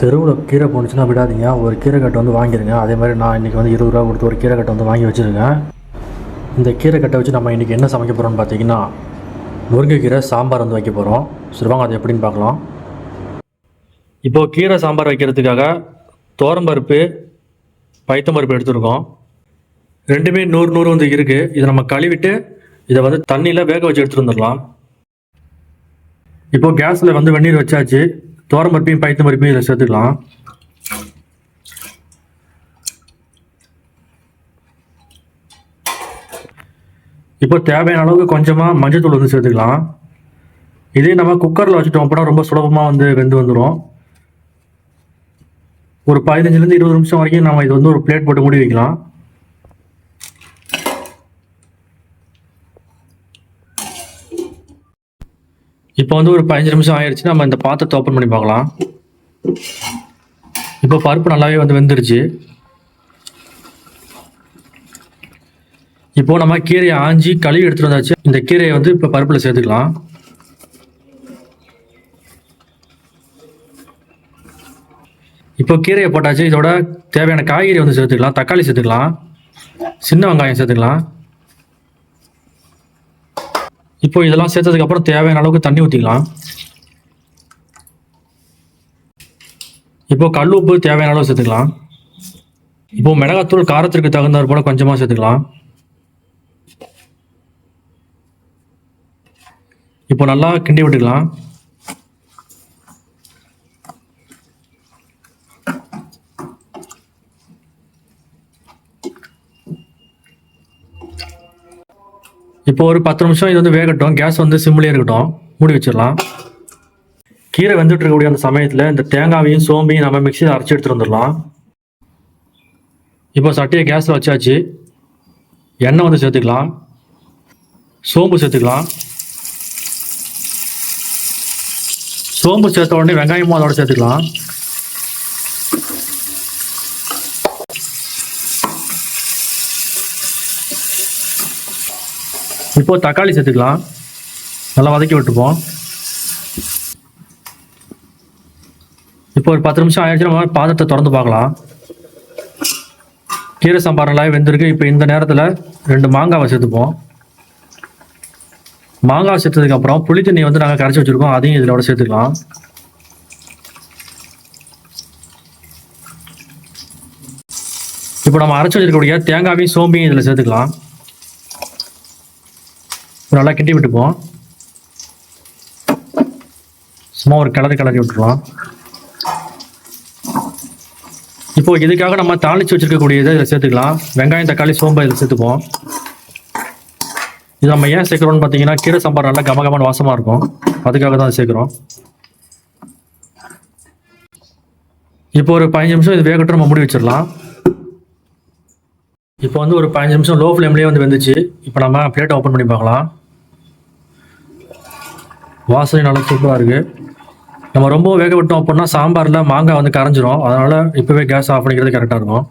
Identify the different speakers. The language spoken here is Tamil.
Speaker 1: தெருவில் கீரை போணுச்சுன்னா விடாதீங்க. ஒரு கீரை கட்டை வந்து வாங்கிருங்க. அதே மாதிரி நான் இன்றைக்கி வந்து இருபது ரூபா கொடுத்து ஒரு கீரை கட்டை வந்து வாங்கி வச்சுருக்கேன் இந்த கீரை கட்டை வச்சு நம்ம இன்றைக்கி என்ன சமைக்க போகிறோம்னு பார்த்தீங்கன்னா முருங்கைக்கீரை சாம்பார் வந்து வைக்க போகிறோம் சரி வாங்க அது எப்படின்னு பார்க்கலாம். இப்போது கீரை சாம்பார் வைக்கிறதுக்காக தோரம்பருப்பு பைத்தம்பருப்பு எடுத்துருக்கோம். ரெண்டுமே நூறு நூறு வந்து இருக்குது இதை நம்ம கழுவிட்டு இதை வந்து தண்ணியில் வேக வச்சு எடுத்துகிட்டு வந்துடலாம். இப்போது கேஸில் வந்து வெந்நீர் வச்சாச்சு. தோரம்பருப்பையும் பைத்தம்பருப்பையும் இதில் சேர்த்துக்கலாம். இப்போ தேவையான அளவுக்கு கொஞ்சமாக மஞ்சத்தூள் வந்து சேர்த்துக்கலாம். இதே நம்ம குக்கரில் வச்சுட்டோம் அப்படின்னா ரொம்ப சுலபமாக வந்து வெந்து வந்துடும். ஒரு பதினஞ்சுலேருந்து இருபது நிமிஷம் வரைக்கும் நம்ம இது வந்து ஒரு பிளேட் போட்டு மூடி வைக்கலாம். இப்போ வந்து ஒரு பதினஞ்சு நிமிஷம் ஆயிடுச்சு நம்ம இந்த பாத்திரத்தை ஓப்பன் பண்ணி பார்க்கலாம். இப்போ பருப்பு நல்லாவே வந்து வெந்துருச்சு. இப்போ நம்ம கீரையை ஆஞ்சி கழுவி எடுத்துட்டு வந்தாச்சு. இந்த கீரையை வந்து இப்போ பருப்பில் சேர்த்துக்கலாம். இப்போ கீரையை போட்டாச்சு இதோட தேவையான காய்கறி வந்து சேர்த்துக்கலாம். தக்காளி சேர்த்துக்கலாம். சின்ன வெங்காயம் சேர்த்துக்கலாம். இப்போ இதெல்லாம் சேர்த்ததுக்கு அப்புறம் தேவையான அளவுக்கு தண்ணி ஊற்றிக்கலாம் இப்போ கல் உப்பு தேவையான அளவு சேர்த்துக்கலாம். இப்போ மிளகாத்தூள் காரத்திற்கு தகுந்தாற் போல கொஞ்சமாக சேர்த்துக்கலாம். இப்போ நல்லா கிண்டி விட்டுக்கலாம். இப்போ ஒரு பத்து நிமிஷம் இது வந்து வேகட்டும். கேஸ் வந்து சிம்லேயே இருக்கட்டும். மூடி வச்சிடலாம். கீரை வெந்துட்டு இருக்கக்கூடிய அந்த சமயத்தில் இந்த தேங்காவையும் சோம்பையும் நம்ம மிக்சியில் அரைச்சி எடுத்துகிட்டு வந்துடலாம். இப்போ சட்டியை கேஸில் வச்சாச்சு. எண்ணெய் வந்து சேர்த்துக்கலாம். சோம்பு சேர்த்துக்கலாம். சோம்பு சேர்த்த உடனே வெங்காயமும் அதோட சேர்த்துக்கலாம். இப்போ தக்காளி சேர்த்துக்கலாம். நல்லா வதக்கி விட்டுப்போம். இப்போ ஒரு பத்து நிமிஷம் ஆயிடுச்சு நம்ம பாத்திரத்தை திறந்து பார்க்கலாம். கீரை சாம்பார் நல்லாவே வெந்திருக்கு. இப்போ இந்த நேரத்தில் ரெண்டு மாங்காவை சேர்த்துப்போம். மாங்காய் சேர்த்ததுக்கு அப்புறம் புளி தண்ணி வந்து நாங்கள் கரைச்சி வச்சுருக்கோம். அதையும் இதோட சேர்த்துக்கலாம். இப்போ நம்ம அரைச்சி வச்சிருக்கக்கூடிய தேங்காவையும் சோம்பையும் இதில் சேர்த்துக்கலாம். நல்லா கிட்டி விட்டுப்போம் சும்மா ஒரு கிளறி கிளறி விட்டுருவோம் இப்போ இதுக்காக நம்ம தாளிச்சு வச்சிருக்கக்கூடிய இதை இதில் சேர்த்துக்கலாம். வெங்காயம் தக்காளி சோம்பு இதில் சேர்த்துப்போம் இது நம்ம ஏன் சேர்க்குறோம்னு பார்த்தீங்கன்னா கீரை சாம்பார் நல்லா கமகமான வாசமாக இருக்கும். அதுக்காக தான் சேர்க்குறோம். இப்போ ஒரு பதினஞ்சு நிமிஷம் இது வேகட்டும் நம்ம மூடி வச்சிடலாம். இப்போ வந்து ஒரு பதினஞ்சு நிமிஷம் லோ ஃப்ளேம்லேயே வந்து வெந்துச்சு. இப்போ நம்ம பிளேட்டை ஓப்பன் பண்ணி பார்க்கலாம். வாசனை நல்லா சூப்பராக இருக்குது நம்ம ரொம்ப வேக விட்டோம் அப்படின்னா சாம்பாரில் மாங்காய் வந்து கரைஞ்சிரும். அதனால் இப்போவே கேஸ் ஆஃப் பண்ணிக்கிறது கரெக்டாக இருக்கும்.